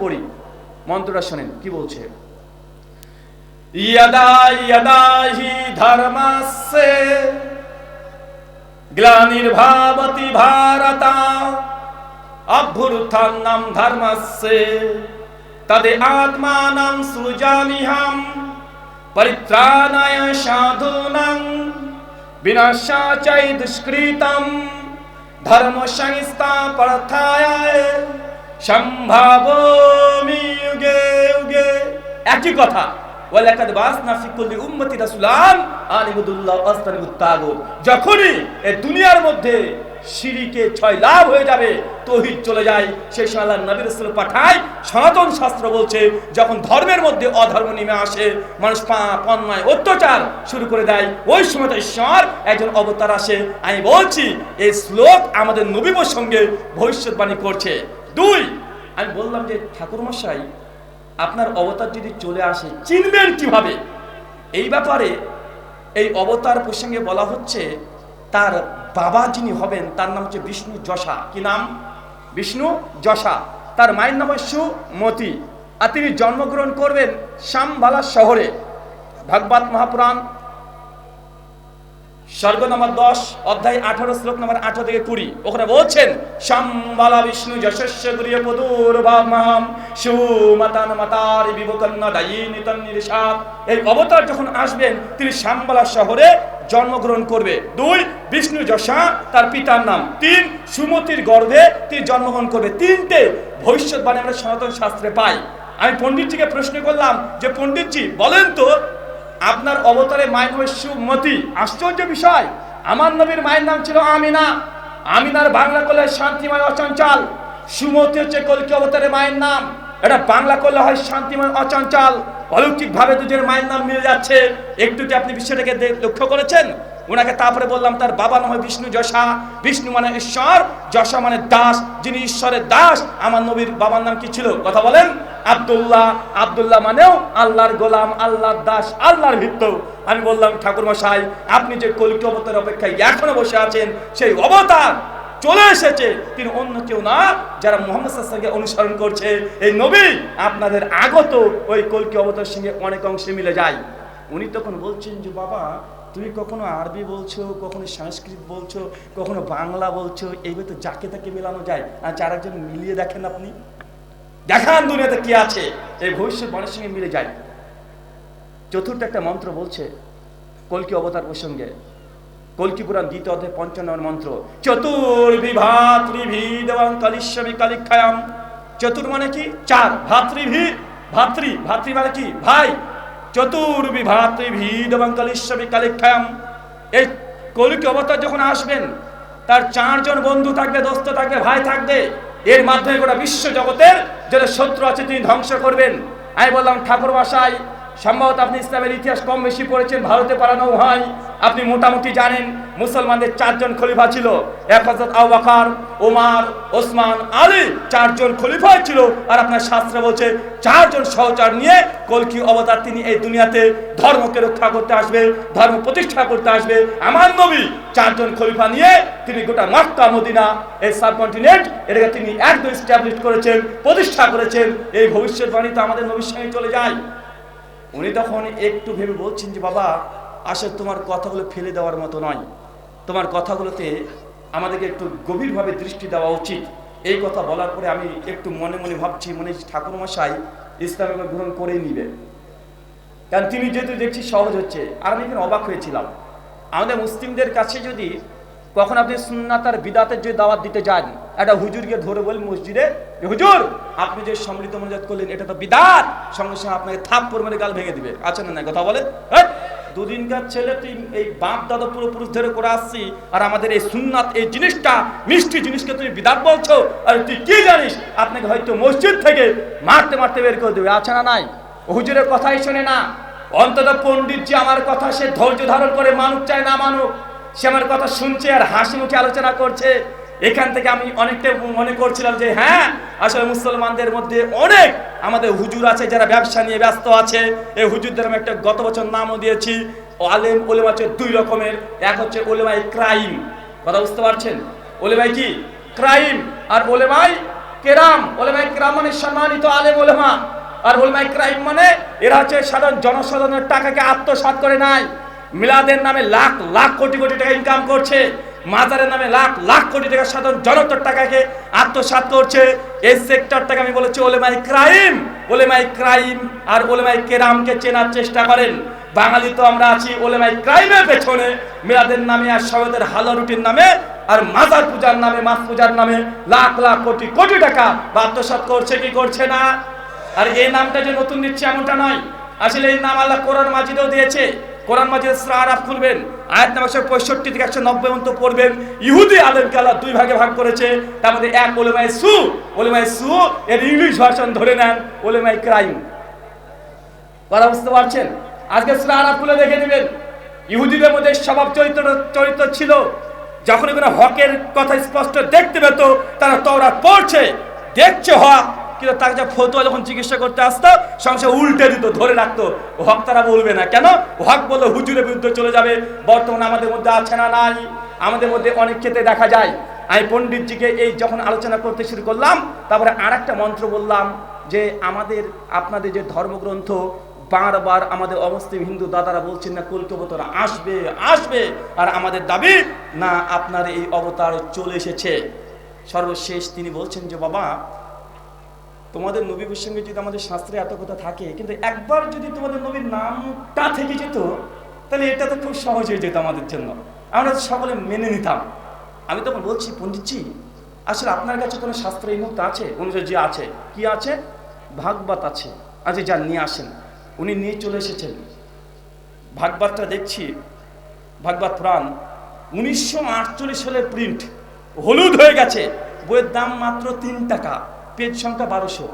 পড়ি। মন্ত্রটা শোনেন, কি বলছে? ইয়াদা ইয়াদা হি ধর্মস্যে গ্লানির্ভাবতি ভারতা, অভ্যুত্থান্নাম ধর্মস্যে আত্মানাম পরিত্রাণায় সাধূনাং দুষ্কৃতম ধর্ম সংস্থাপনায় একই কথা। কুল্লি যখনই দুনিয়ার মধ্যে ছয় লাভ হয়ে যাবে চলে যায়। পাঠায়। সনাতন শাস্ত্র বলছে, যখন ধর্মের মধ্যে অধর্ম নেমে আসে, মানুষ পাপ অত্যাচার শুরু করে দেয়। ওই সময় ঈশ্বর একজন অবতার আসে। আমি বলছি, এই শ্লোক আমাদের নবী সঙ্গে ভবিষ্যৎবাণী করছে। দুই আমি বললাম যে, ঠাকুরমশাই, আপনার অবতার যদি চলে আসে, চিনবেন কীভাবে? এই ব্যাপারে এই অবতার প্রসঙ্গে বলা হচ্ছে, তার বাবা যিনি হবেন, তার নাম হচ্ছে বিষ্ণু যশা। কি নাম? বিষ্ণু যশা। তার মায়ের নাম সুমতি। আর তিনি জন্মগ্রহণ করবেন শ্যামবালা শহরে, ভাগবত মহাপুরাণ স্বর্গ নম্বর দশ, অধ্যায় আঠারো, শ্লোক নম্বর আঠারো থেকে কুড়ি। ওখানে বলছেন, সম্বালা বিষ্ণু যশস্য সুমাতান মাতার বিবকন্ন এই অবতার যখন আসবেন, তিনি শ্যামবালা শহরে জন্মগ্রহণ করবে। দুই, বিষ্ণু যশা, তার পিতার নাম। তিন, সুমতির গর্ভে তিনি জন্মগ্রহণ করবে। তিনটে, ভবিষ্যৎবাণী আমরা সনাতন শাস্ত্রে পাই। আমি পণ্ডিতজিকে প্রশ্ন করলাম যে, পণ্ডিতজি, বলেন তো আপনার অবতারে মায়ের নামে সুমতি। আশ্চর্য বিষয়, আমার নবীর মায়ের নাম ছিল আমিনা। আমিনার বাংলা করলে শান্তিময় অচঞ্চল। সুমতি হচ্ছে কলকি অবতারে মায়ের নাম। এটা বাংলা করলে হয় শান্তিময় অচঞ্চল। অলৌকিক ভাবে দুজনের মায়ের নাম মিলে যাচ্ছে। একটু কি আপনি বিষয়টাকে লক্ষ্য করেছেন? ওনাকে তারপরে বললাম, তার বাবা নাম বিষ্ণু যশা। বিষ্ণু মানে ঈশ্বর, যশা মানে দাস। যিনি ঈশ্বরের দাস, আমার নবীর বাবার নাম কি ছিল? কথা বলেন। আবদুল্লাহ, আব্দুল্লাহ মানেও আল্লাহর গোলাম, আল্লাহর দাস, আল্লাহর ভিত্ত আমি বললাম ঠাকুর মশাই আপনি যে কলিক অবতার অপেক্ষায় এখনও বসে আছেন, সেই অবতার চলে এসেছে। তিনি অন্য কেউ না, যারা মোহাম্মদ অনুসরণ করছে। এই নবী, আপনাদের আগত ওই কলকি অবতার সঙ্গে অনেক অংশে মিলে যায়। উনি তখন বলছেন যে, বাবা তুমি কখনো আরবি বলছো, কখনো সংস্কৃত বলছো, কখনো বাংলা বলছো, এইভাবে তো যাকে তাকে মেলানো যায়। আর যার একজন মিলিয়ে দেখেন আপনি, দেখান দুনিয়াতে কি আছে, এই ভবিষ্যৎবাণীর সঙ্গে মিলে যায়। চতুর্থ একটা মন্ত্র বলছে কলকি অবতার প্রসঙ্গে কলকি পুরাণ দ্বিতীয় অধ্যায় পঞ্চান্ন মন্ত্র চতুর্বিভাতৃভিদ এবং কালিশ্বরী কালিক্ষায়াম। চতুর মানে কি? চার, ভাতৃভি, ভাতৃ ভাতৃ মানে কি? ভাই চতুর্বিভাতৃভিদ এবং কালিশ্বরী কালিক্ষায়াম এই কলিকি অবতার যখন আসবেন, তার চারজন বন্ধু থাকবে, দোস্ত থাকবে, ভাই থাকবে, এর মাধ্যমে গোটা বিশ্ব জগতের যেটা শত্রু আছে, তিনি ধ্বংস করবেন। আমি বললাম ঠাকুর বাসায় সম্ভবত আপনি ইসলামের ইতিহাস কম বেশি পড়েছেন, ভারতে পড়ানো হয় আপনি মোটামুটি জানেন, মুসলমানদের চারজন খলিফা ছিল। এক হজরত আবাকার ওমার ওসমান, আলী চারজন খলিফা ছিল। আর আপনার শাস্ত্রে বলছে, চারজন সহচার নিয়ে কলকি অবতার তিনি এই দুনিয়াতে ধর্মকে রক্ষা করতে আসবে, ধর্ম প্রতিষ্ঠা করতে আসবে। আমার নবী চারজন খলিফা নিয়ে তিনি গোটা মক্কা, মদিনা, এই সাবকন্টিনেন্ট, এটাকে তিনি একদম স্ট্যাবলিশ করেছেন, প্রতিষ্ঠা করেছেন। এই ভবিষ্যৎবাণী তো আমাদের নবীর সঙ্গে চলে যায়। উনি তখন একটু ভেবে বলছেন যে, বাবা, আসলে তোমার কথাগুলো ফেলে দেওয়ার মতো নয়। তোমার কথাগুলোতে আমাদেরকে একটু গভীরভাবে দৃষ্টি দেওয়া উচিত। এই কথা বলার পরে আমি একটু মনে মনে ভাবছি, মনে ঠাকুরমশাই ইসলামকে গ্রহণ করেই নিবে। কারণ তিনি যেহেতু দেখছি সহজ হচ্ছে, আর আমি এখানে অবাক হয়েছিলাম। আমাদের মুসলিমদের কাছে যদি কখন আপনি সুন্নাতার বিদাতের যে দাওয়াত দিতে যান একটা হুজুরকে ধরে বল মসজিদে হুজুর, আপনি যে সম্মিলিত মনোজাত করলেন, এটা তো বিদাত। সঙ্গে সঙ্গে আপনাকে থাপ পরিমাণে গাল ভেঙে দিবে। আছে না না কথা বলে? দুদিনকার ছেলে, তুই এই বাপ দাদা পুরোপুরুষ ধরে করে আসছি, আর আমাদের এই সুন্নাত, এই জিনিসটা, মিষ্টি জিনিসকে তুমি বিদাত বলছো, আর তুই কি জানিস? আপনাকে হয়তো মসজিদ থেকে মারতে মারতে বের করে দেবে। আছে না নাই? হুজুরের কথাই শোনে না। অন্তত পণ্ডিত যে আমার কথা সে ধৈর্য ধারণ করে মানুষ চায় না মানুক। সে আমার কথা শুনছে আর হাসি মুখে আলোচনা করছে। এখান থেকে আমি অনেকটা মনে করছিলাম যে হ্যাঁ আসলে মুসলমানদের মধ্যে অনেক আমাদের হুজুর আছে যারা ব্যবসা নিয়ে ব্যস্ত আছে। এই হুজুরদের আমি একটা গত বছর নামও দিয়েছি। আলেম ওলেমা হচ্ছে দুই রকমের। এক হচ্ছে ওলেমাই ক্রাইম। কথা বুঝতে পারছেন? ওলেমাই কি? ক্রাইম। আর ওলেমাই কেরাম। ওলেমাই কেরাম মানে সম্মানিত আলেম ওলেমা আর ওলেমাই ক্রাইম মানে এরা হচ্ছে সাধারণ জনসাধারণের টাকাকে আত্মসাৎ করে নাই। মিলাদের নামে লাখ লাখ কোটি কোটি টাকা ইনকাম করছে, মাজারের নামে লাখ লাখ কোটি টাকা সাধারণ জনতার টাকাকে আত্মসাৎ করছে। এই সেক্টরটাকে আমি বলেছি ওলেমাই ক্রাইম। ওলেমাই ক্রাইম আর ওলেমাই কেরামকে চেনার চেষ্টা করেন। বাঙালি তো আমরা আছি ওলেমাই ক্রাইমের পেছনে। মেয়াদের নামে আর সবেদের হালা রুটির নামে আর মাজার পূজার নামে মাছ পূজার নামে লাখ লাখ কোটি কোটি টাকা বা আত্মসাৎ করছে কি করছে না? আর এই নামটা যে নতুন নিচ্ছে এমনটা নয়। আসলে এই নাম আল্লাহ কোরআন মাজিদেও দিয়েছে। কোরআন সূরা আরাফ খুলবেন, আয়াত নাম্বার একশো পঁয়ষট্টি থেকে একশো নব্বই পর্যন্ত পড়বেন। ইহুদি আলেমকে আল্লাহ দুই ভাগে ভাগ করেছে, তার মধ্যে এক ওলেমাই সু ওলেমাই সু, এর ইংলিশ ভার্সন ধরে নেন ওলেমাই ক্রাইম। কথা বুঝতে পারছেন? আজকে সূরা আরাফ খুলে দেখে নেবেন, ইহুদিদের মধ্যে স্বভাব চরিত্র চরিত্র ছিল যখন কোনো হকের কথা স্পষ্ট দেখতে পেত, তারা তওরাত পড়ছে, দেখছে হক কিন্তু তাকে যা ফতুয়া যখন চিকিৎসা করতে আসতো সংসার উল্টে দিত, ধরে রাখতো। হক তারা বলবে না। কেন? হক বললে, হুজুরের বিরুদ্ধে চলে যাবে। বর্তমানে আমাদের মধ্যে আছে না নাই? আমাদের মধ্যে অনেক ক্ষেত্রে দেখা যায়। আমি পণ্ডিতজিকে এই যখন আলোচনা করতে শুরু করলাম, তারপরে আর একটা মন্ত্র বললাম যে, আমাদের, আপনাদের যে ধর্মগ্রন্থ, বারবার আমাদের অবস্থিত হিন্দু দাদারা বলছেন না কলকবতরা আসবে আসবে। আর আমাদের দাবি, না, আপনার এই অবতার চলে এসেছে। সর্বশেষ তিনি বলছেন যে, বাবা তোমাদের নবী প্রসঙ্গে যদি আমাদের শাস্ত্রে এত কথা থাকে, কিন্তু একবার যদি তোমাদের নবীর নামটা থেকে যেত, তাহলে এটা তো খুব সহজ হয়ে যেত আমাদের জন্য। আমরা সকলে মেনে নিতাম। আমি তখন বলছি, পণ্ডিতজি, আসলে আপনার কাছে কোনো শাস্ত্র এই মুহূর্তে আছে? অনুযায়ী যে আছে। কি আছে? ভাগবত আছে। আচ্ছা যান, নিয়ে আসেন। উনি নিয়ে চলে এসেছেন। ভাগবতটা দেখছি, ভাগবত পুরাণ। উনিশশো সালের প্রিন্ট হলুদ হয়ে গেছে, বইয়ের দাম মাত্র তিন টাকা। পেজ সংখ্যা বারোশো।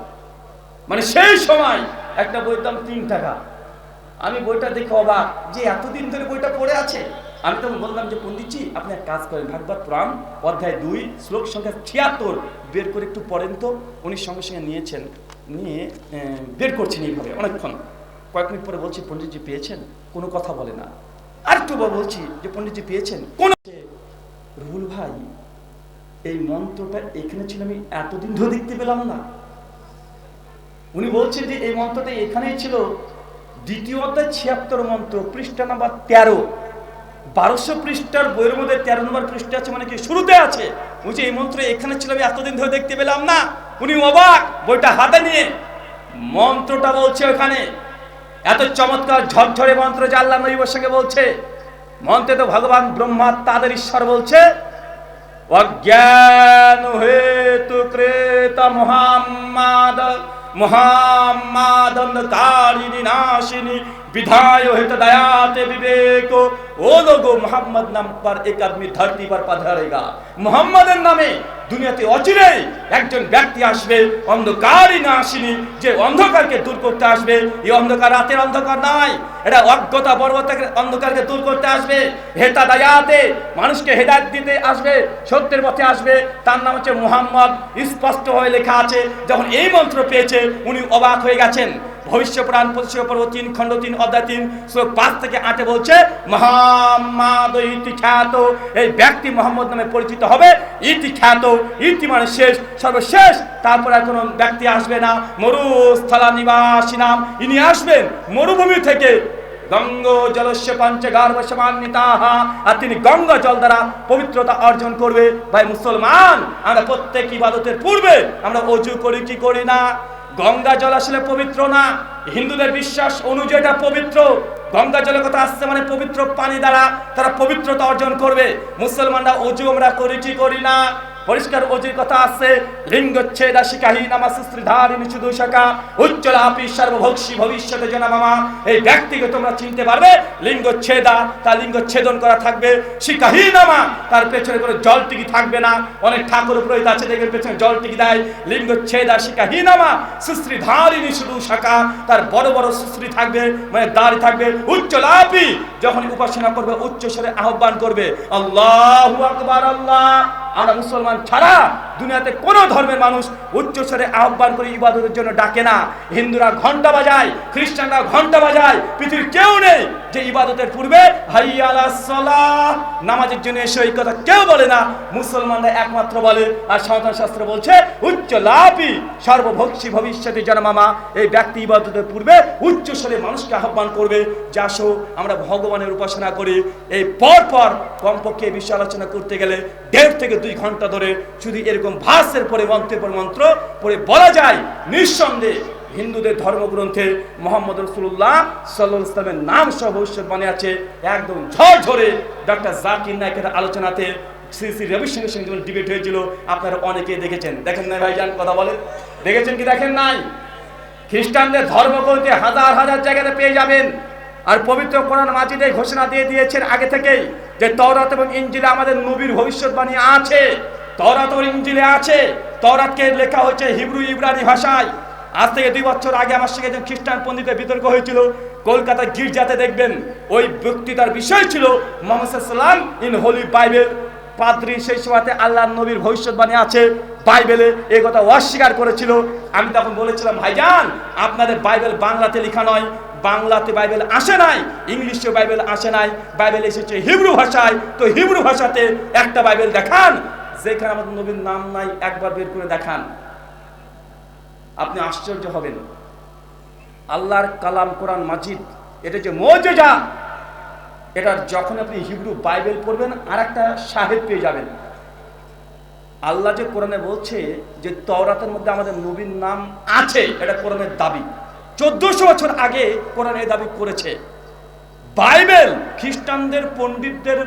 মানে সেই সময় একটা বইয়ের দাম তিন টাকা। আমি বইটা দেখে অবাক যে এতদিন ধরে বইটা পড়ে আছে। আমি তখন বললাম যে, পণ্ডিতজি, আপনি এক কাজ করেন, ভাগবত প্রাণ, অধ্যায় দুই, শ্লোক সংখ্যা ছিয়াত্তর বের করে একটু পড়েন তো। উনি সঙ্গে সঙ্গে নিয়েছেন, নিয়ে বের করছেন এইভাবে অনেকক্ষণ। কয়েক মিনিট পরে বলছি, পণ্ডিতজি, পেয়েছেন? কোনো কথা বলে না। আর একটু বলছি যে, পণ্ডিতজি, পেয়েছেন? কোন রুহুল ভাই এই মন্ত্রটা এখানে ছিল, আমি এতদিন ধরে দেখতে পেলাম না। উনি বলছেন যে এই মন্ত্রটা এখানেই ছিল। দ্বিতীয় অধ্যায় ছিয়াত্তর মন্ত্র, পৃষ্ঠা নাম্বার তেরো। বারোশো পৃষ্ঠার বইয়ের মধ্যে তেরো নম্বর পৃষ্ঠা আছে মানে কি শুরুতে আছে। বলছি এই মন্ত্র এখানে ছিল, আমি এতদিন ধরে দেখতে পেলাম না। উনি অবাক, বইটা হাতে নিয়ে মন্ত্রটা বলছে ওখানে। এত চমৎকার ঝরঝরে মন্ত্র যে আল্লাহ নবীর সঙ্গে বলছে, মন্ত্রে তো ভগবান ব্রহ্মা তাদের ঈশ্বর বলছে অজ্ঞান হেতু কৃত মোহাম্মদ মোহাম্মদ অন্ধকারিণী নাশিনী বিধায় হেত দয়াতে বিবেক ও লোগো মোহাম্মদ নাম পর এক আদমি ধরতি পর পাধারেগা মোহাম্মদের নামে দুনিয়াতে অচিরে একজন ব্যক্তি আসবে অন্ধকারই না আসেনি যে অন্ধকারকে দূর করতে আসবে এই অন্ধকার রাতের অন্ধকার নয় এটা অজ্ঞতা পর্বতাকে অন্ধকারকে দূর করতে আসবে হেতা দায়াতে মানুষকে হেদায়ত দিতে আসবে সত্যের পথে আসবে তার নাম হচ্ছে মোহাম্মদ স্পষ্ট হয়ে লেখা আছে যখন এই মন্ত্র পেয়েছে উনি অবাক হয়ে গেছেন ভবিষ্য পুরাণ পঁচিশ পর্ব তিন খণ্ড, তিন অধ্যায়, তিন শ্লোক পাঁচ থেকে আটে বলছে, মোহাম্মদ ইতি খ্যাত এই ব্যক্তি মোহাম্মদ নামে পরিচিত হবে। ইতি খ্যাত ইতি মানে শেষ, সর্বশেষ। তারপর কোনো ব্যক্তি আসবে না। মরুস্থলা নিবাসী নাম। ইনি আসবেন মরুভূমি থেকে। গঙ্গ জলস্য পঞ্চগার্ভ সমান্বিতাহা। আর তিনি গঙ্গা জল দ্বারা পবিত্রতা অর্জন করবে। ভাই মুসলমান, আমরা প্রত্যেক ইবাদতের পূর্বে আমরা অজু করি কি করি না? গঙ্গা জল আসলে পবিত্র না। হিন্দুদের বিশ্বাস অনুযায়ী এটা পবিত্র। গঙ্গা জলের কথা আসছে মানে পবিত্র পানি দ্বারা তারা পবিত্রতা অর্জন করবে। মুসলমানরা অজু আমরা করি, কি করি না? পরিষ্কার অজির কথা আছে। লিঙ্গচ্ছেদা শিকাহী নামা সুশ্রীধারিণী শুধু শাখা উজ্জ্বলাপি সর্বভক্ষী ভবিষ্যতে জনা মামা। এই ব্যক্তিকে তোমরা চিনতে পারবে। লিঙ্গচ্ছেদা, তার লিঙ্গচ্ছেদন করা থাকবে। শিকাহী নামা, তার পেছনে কোনো জল টিকি থাকবে না। অনেক ঠাকুর পুরোহিত আছে দেখবেন পেছনে জল টিকি দেয়। লিঙ্গচ্ছেদা শিকাহী নামা সুশ্রীধারিণী শুধু শাখা তার বড় বড় সুশ্রী থাকবে মানে দাড়ি থাকবে। উজ্জ্বলাপি যখন উপাসনা করবে উচ্চ স্বরে আহ্বান করবে, আল্লাহু আকবার, আল্লাহ। আমরা মুসলমান ছাড়া দুনিয়াতে কোনো ধর্মের মানুষ উচ্চস্বরে আহ্বান করে ইবাদতের জন্য ডাকে না। হিন্দুরা ঘণ্টা বাজায়, খ্রিস্টানরা ঘণ্টা বাজায়, পৃথিবীর কেউ নেই যে ইবাদতের পূর্বে নামাজের জন্য এসে এই কথা কেউ বলে না। মুসলমানরা একমাত্র বলে, আর সনাতন শাস্ত্র বলছে, উচ্চ লাভি সর্বভক্ষী ভবিষ্যতে জন্মামা এই ব্যক্তি ইবাদতের পূর্বে উচ্চ স্বরে মানুষকে আহ্বান করবে, যা আসো, আমরা ভগবানের উপাসনা করি। এই পর পর কমপক্ষে বিষয়ে আলোচনা করতে গেলে দেড় থেকে দুই ঘণ্টা ধরে শুধু এরকম ভাষের পরে, মন্ত্রের পর মন্ত্র পরে বলা যায়, নিঃসন্দেহে হিন্দুদের ধর্মগ্রন্থে মোহাম্মদ রসুল্লাহ সাল্লাহ ইসলামের নাম সহ ভবিষ্যৎবাণী আছে, একদম ঝড় ঝরে ডক্টর জাকির নায়কের আলোচনাতে শ্রী শ্রী রবিশঙ্কর সঙ্গে যখন ডিবেট হয়েছিল, আপনারা অনেকে দেখেছেন। দেখেন নাই ভাইজান কথা বলেন। দেখেছেন কি দেখেন নাই? খ্রিস্টানদের ধর্মগ্রন্থে হাজার হাজার জায়গাতে পেয়ে যাবেন। আর পবিত্র কোরআন মাজিদে ঘোষণা দিয়ে দিয়েছেন আগে থেকেই যে তওরাত এবং ইঞ্জিলে আমাদের নবীর ভবিষ্যৎবাণী আছে। তওরাত এবং ইঞ্জিলে আছে। তওরাতকে লেখা হয়েছে হিব্রু ইব্রানি ভাষায়। আজ থেকে দুই বছর আগে আমার সঙ্গে একজন খ্রিস্টান পণ্ডিতের বিতর্ক হয়েছিল। কলকাতা গির্জাতে দেখবেন, ওই বক্তৃতার বিষয় ছিল মোহাম্মদ সাল্লাম ইন হোলি বাইবেল। পাদ্রি সেই সময়তে আল্লাহ নবীর ভবিষ্যৎবাণী আছে বাইবেলে, এ কথা অস্বীকার করেছিল। আমি তখন বলেছিলাম, ভাইজান, আপনাদের বাইবেল বাংলাতে লেখা নয়। বাংলাতে বাইবেল আসে নাই, ইংলিশে বাইবেল আসে নাই। বাইবেল এসেছে হিব্রু ভাষায়। তো হিব্রু ভাষাতে একটা বাইবেল দেখান যেখানে আমাদের নবীর নাম নাই, একবার বের করে দেখান। আপনি আশ্চর্য হবেন। আল্লাহর কালাম কোরআন মাজিদ, এটা যে মজেজা। এটার যখন আপনি হিব্রু বাইবেল পড়বেন আর একটা সাহেব পেয়ে যাবেন। আল্লাহ যে কোরআনে বলছে যে তওরাতের মধ্যে আমাদের নবীর নাম আছে, এটা কোরআনের দাবি। চোদ্দশো বছর আগে কোরআন এই দাবি করেছে। বাইবেল খ্রিস্টানদের পণ্ডিতদের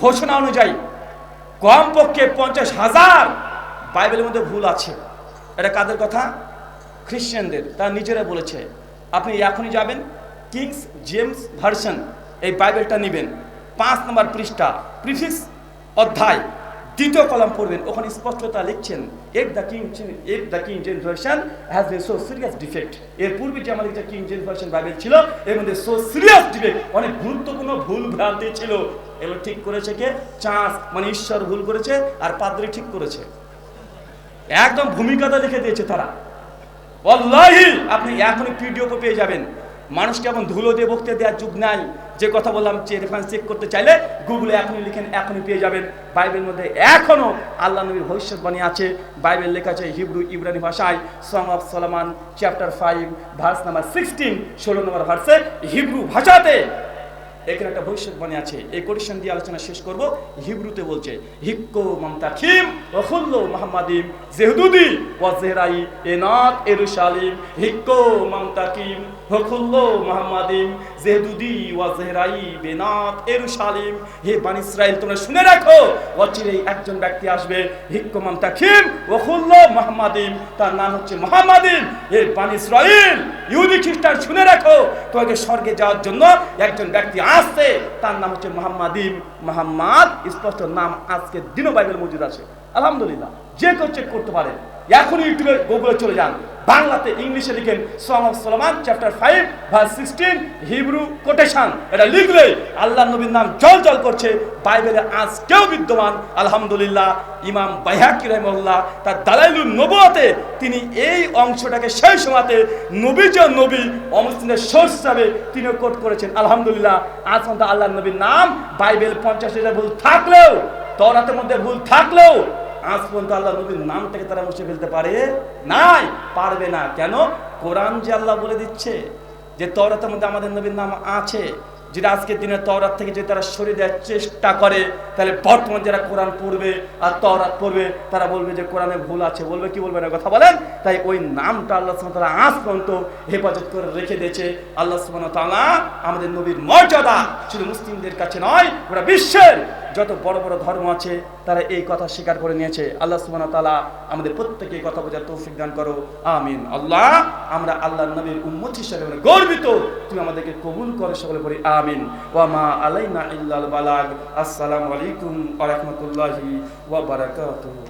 ঘোষণা অনুযায়ী কমপক্ষে পঞ্চাশ হাজার বাইবেলের মধ্যে ভুল আছে। এটা কাদের কথা? খ্রিশ্চানদের তারা নিজেরা বলেছে, আপনি এখনই যাবেন, কিংস জেমস ভার্সন এই বাইবেলটা নেবেন। পাঁচ নম্বর পৃষ্ঠা, প্রিফিক্স অধ্যায়, দ্বিতীয় কলাম পড়বেন। ওখানে স্পষ্টতা লিখছেন এর দ্য কিং এর the king James version has a so serious defect এর পূর্বে যে আমাদের কিং জেন ভার্সন বাইবেল ছিল, এর মধ্যে সো সিরিয়াস ডিফেক্ট অনেক গুরুত্বপূর্ণ ভুল ভ্রান্তি ছিল। এগুলো ঠিক করেছে কে? চাঁদ মানে ঈশ্বর ভুল করেছে আর পাদ্রি ঠিক করেছে। একদম ভূমিকাটা লিখে দিয়েছে তারা। অল্লাহি আপনি এখনই পিডিও পেয়ে যাবেন। মানুষকে এখন ধুলো দিয়ে বক্তৃতা দেওয়ার যুগ নাই। যে কথা বললাম, যে রেফারেন্স চেক করতে চাইলে গুগলে এখনই লিখেন, এখনই পেয়ে যাবেন। বাইবেলের মধ্যে এখনও আল্লাহ নবীর ভবিষ্যৎবাণী আছে। বাইবেল লেখা আছে হিব্রু ইব্রানি ভাষায় song of Solomon chapter five verse number sixteen ষোলো নম্বর ভার্সে হিব্রু ভাষাতে। এখানে একটা ভবিষ্যৎবাণী আছে। এই কোটেশন দিয়ে আলোচনা শেষ করব। হিব্রুতে বলছে, হিক্কো মমতা খিম ওখুল্লো মোহাম্মদিম জেহদুদি ওয়াজেহরাই এনাত এরুশালিম। হিক্কো জেহদুদি ওয়াজেহরাই বেনাত এরুশালিম। হে বান ইসরাইল, তোমরা শুনে রাখো, অচিরেই একজন ব্যক্তি আসবে, হিক্কো মমতা খিম ওখুল্লো মোহাম্মদিম। তার নাম হচ্ছে মোহাম্মদিম। হে বান ইসরাইল, ইহুদি, খ্রিস্টান, শুনে রাখো, তোমাকে স্বর্গে যাওয়ার জন্য একজন ব্যক্তি আসছে তার নাম হচ্ছে মোহাম্মদিম মোহাম্মদ। স্পষ্ট নাম আজকে দিনও বাইবেল মজুদ আছে। আলহামদুলিল্লাহ। যে কেউ চেক করতে পারে এখন ইউটিউবে গুগলে চলে যান। বাংলাতে ইংলিশে লিখেন song of Solomon chapter five verse sixteen Hebrew quotation এটা লিখলে আল্লাহ নবীর নাম জল জল করছে। বাইবেলে আজকেও বিদ্যমান। আলহামদুলিল্লাহ, ইমাম বাইহাকি রহমল্লাহ তার দালাইলুল নবুয়াতে তিনি এই অংশটাকে সেই সময়তে নবী যে নবী, অমুসলিমের সোর্স হিসাবে তিনি কোট করেছেন। আলহামদুলিল্লাহ, আজ পর্যন্ত আল্লাহ নবীর নাম বাইবেল পঞ্চাশ ভুল থাকলেও তরাতের মধ্যে ভুল থাকলেও আজ পর্যন্ত আল্লাহ নবীর নামটাকে তারা মুছে ফেলতে পারে নাই। পারবে না। কেন? কোরআন যে আল্লাহ বলে দিচ্ছে যে তরাতের মধ্যে আমাদের নবীর নাম আছে, যেটা আজকের দিনে তওরাত থেকে যদি তারা সরে দেওয়ার চেষ্টা করে, তাহলে বর্তমান যারা কোরআন পড়বে আর তওরাত পড়বে, তারা বলবে যে কোরআনে ভুল আছে। বলবে কি বলবে না? কথা বলেন। তাই ওই নামটা আল্লাহ সুবহানাহু তাআলা আজ পর্যন্ত হেফাজত করে রেখে দিয়েছে। আল্লাহ সুবহানাহু তাআলা আমাদের নবীর মর্যাদা শুধু মুসলিমদের কাছে নয় ওরা বিশ্বের যত বড় বড় ধর্ম আছে, তারা এই কথা স্বীকার করে নিয়েছে। আল্লাহ সুবহানাহু তালা আমাদের প্রত্যেকে কথা বোঝার তৌফিক দান করো। আমিন। আল্লাহ, আমরা আল্লাহ নবীর উম্মত হিসাবে গর্বিত। তুমি আমাদেরকে কবুল করে সকলে পড়ি, আমিন। ওয়া মা আলাইনা ইল্লাল বালাগ। আসসালামু আলাইকুম ওয়া রাহমাতুল্লাহি ওয়া বারাকাতুহু।